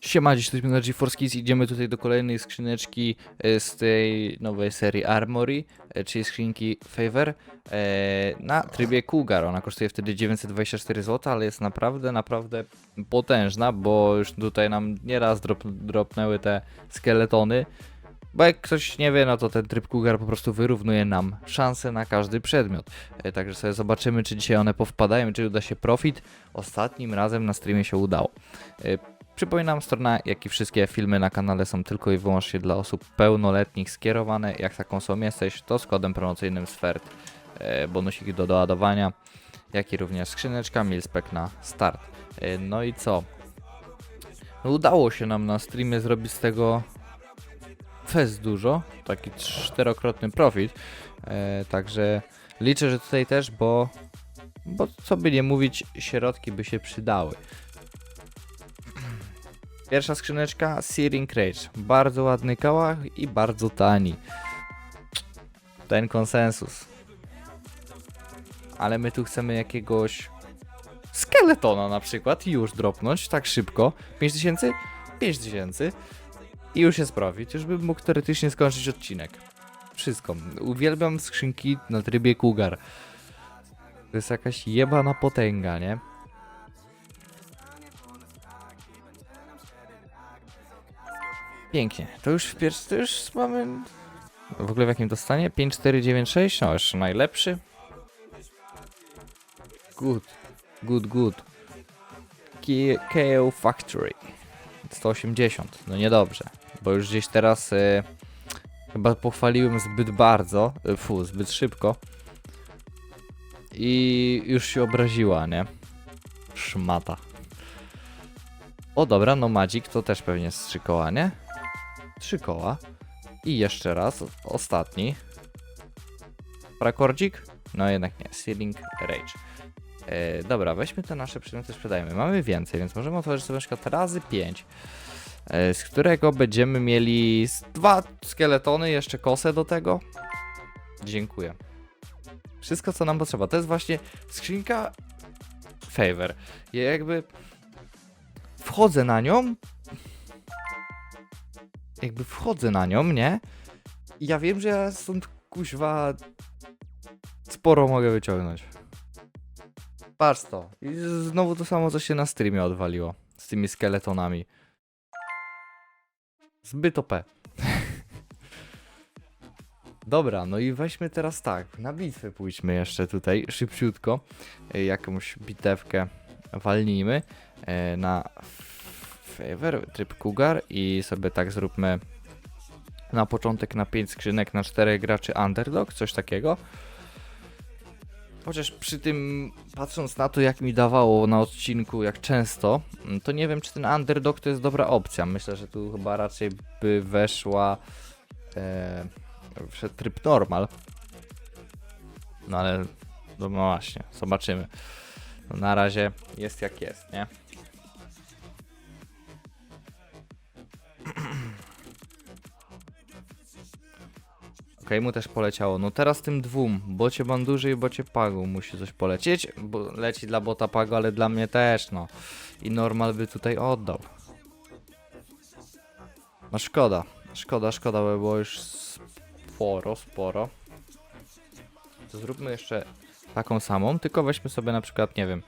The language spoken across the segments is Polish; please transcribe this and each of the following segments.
Siema, dziś jesteśmy na GeForce idziemy tutaj do kolejnej skrzyneczki e, z tej nowej serii Armory, e, czyli skrzynki Favor e, na trybie Cougar. Ona kosztuje wtedy 924 zł, ale jest naprawdę, naprawdę potężna, bo już tutaj nam nieraz drop, dropnęły te skeletony. Bo jak ktoś nie wie, no to ten tryb Cougar po prostu wyrównuje nam szanse na każdy przedmiot. Także sobie zobaczymy, czy dzisiaj one powpadają, czy uda się profit. Ostatnim razem na streamie się udało. Przypominam, strona, jak i wszystkie filmy na kanale są tylko i wyłącznie dla osób pełnoletnich skierowane. Jak taką osobą jesteś, to z kodem promocyjnym SFERT e, bonusiki do doładowania, jak i również skrzyneczka Milspec na start. E, no i co? No udało się nam na streamie zrobić z tego fest dużo, taki czterokrotny profit, e, także liczę, że tutaj też, bo, bo co by nie mówić, środki by się przydały. Pierwsza skrzyneczka Searing Rage. Bardzo ładny kałach i bardzo tani. Ten konsensus. Ale my tu chcemy jakiegoś skeletona na przykład i już dropnąć tak szybko. 5000? 5000. I już jest profit. Już bym mógł teoretycznie skończyć odcinek. Wszystko. Uwielbiam skrzynki na trybie Cougar. To jest jakaś jebana potęga, nie? Pięknie. To już w pierwszym, to już mamy... W ogóle w jakim to stanie? 5496? No jeszcze najlepszy. Good. Good, good. KO Factory. 180. No niedobrze. Bo już gdzieś teraz e, chyba pochwaliłem zbyt bardzo. E, fu, zbyt szybko. I już się obraziła, nie? Szmata. O dobra, no Magic to też pewnie z trzy koła, nie? Trzy koła. I jeszcze raz, ostatni. Prakordzik? No jednak nie, Sealing Rage. E, dobra, weźmy te nasze przedmioty, sprzedajmy. Mamy więcej, więc możemy otworzyć sobie na przykład razy 5. E, z którego będziemy mieli dwa skeletony, jeszcze kosę do tego. Dziękuję. Wszystko co nam potrzeba. To jest właśnie skrzynka Favor. Ja jakby wchodzę na nią, jakby wchodzę na nią, nie? I ja wiem, że ja stąd kuźwa sporo mogę wyciągnąć. Patrz to. I znowu to samo, co się na streamie odwaliło. Z tymi skeletonami. Zbyt OP. Dobra, no i weźmy teraz tak. Na bitwę pójdźmy jeszcze tutaj szybciutko. E, Jakąś bitewkę walnijmy. E, Na favor, tryb Cougar i sobie tak zróbmy na początek na 5 skrzynek na 4 graczy underdog, coś takiego. Chociaż przy tym, patrząc na to, jak mi dawało na odcinku, jak często, to nie wiem, czy ten underdog to jest dobra opcja. Myślę, że tu chyba raczej by weszła e, tryb normal. No ale, no właśnie, zobaczymy. No, na razie jest jak jest, nie? Okej, mu też poleciało. No teraz tym dwóm, bocie banduży i bocie pagu musi coś polecieć, bo leci dla bota pagu, ale dla mnie też, no. I normal by tutaj oddał. No szkoda, szkoda, szkoda, bo było już sporo, sporo. To zróbmy jeszcze taką samą, tylko weźmy sobie na przykład, nie wiem,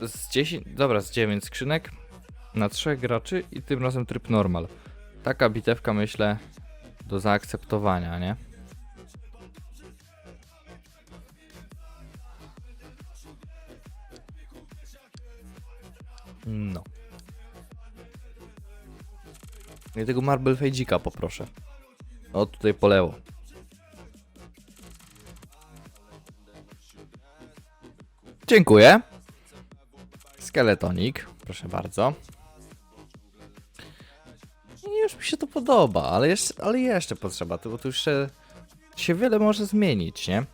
z 10, dobra, z 9 skrzynek na 3 graczy i tym razem tryb normal. Taka bitewka myślę do zaakceptowania, nie? No. I tego Marble Fejdzika poproszę. O, tutaj po lewo. Dziękuję. Skeletonik, proszę bardzo. Mi się to podoba, ale jeszcze, ale jeszcze potrzeba, bo tu jeszcze się wiele może zmienić, nie?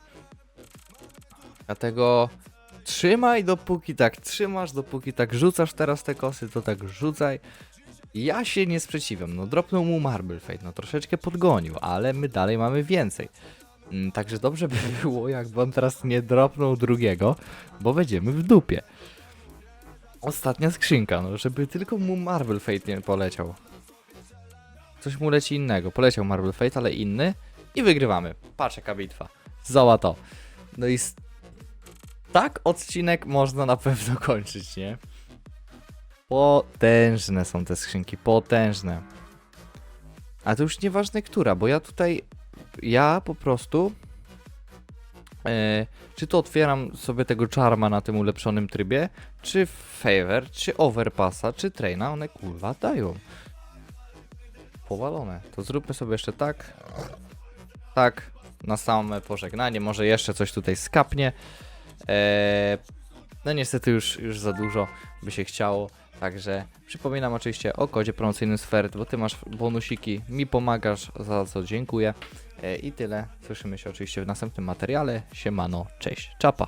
Dlatego trzymaj dopóki tak trzymasz, dopóki tak rzucasz teraz te kosy, to tak rzucaj. Ja się nie sprzeciwiam, no dropnął mu Marble Fate, no troszeczkę podgonił, ale my dalej mamy więcej. Mm, Także dobrze by było, jakby on teraz nie dropnął drugiego, bo będziemy w dupie. Ostatnia skrzynka, no żeby tylko mu Marvel Fate nie poleciał. Coś mu leci innego. Poleciał Marvel Fate, ale inny. I wygrywamy. Patrz jaka bitwa. Zała to. No i tak odcinek można na pewno kończyć, nie? Potężne są te skrzynki, potężne. A to już nieważne która, bo ja tutaj, ja po prostu, e, czy to otwieram sobie tego charma na tym ulepszonym trybie, czy favor, czy overpassa, czy traina, one kurwa dają. Powalone. To zróbmy sobie jeszcze tak, tak, na same pożegnanie, może jeszcze coś tutaj skapnie. E, no niestety już, już za dużo by się chciało. Także przypominam oczywiście o kodzie promocyjnym Sfert, bo ty masz bonusiki, mi pomagasz, za co dziękuję. E, I tyle. Słyszymy się oczywiście w następnym materiale. Siemano, cześć, czapa.